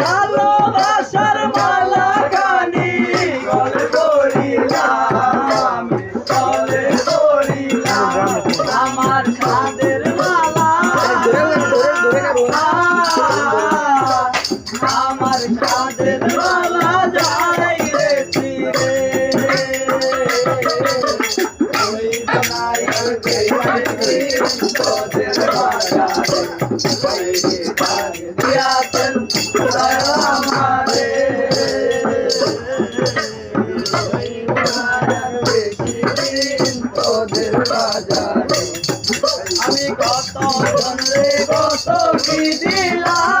ভালোবাসার মালা কানি গলে পড়িলাম গলে পড়িলাম আমার চাঁদের মালা আমার চাঁদের মালা যাই রে তীরে ওই জনাই তোদের বাজারে আমি কত জনরে কত কি দিলাম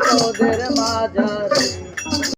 তোদের মাঝারে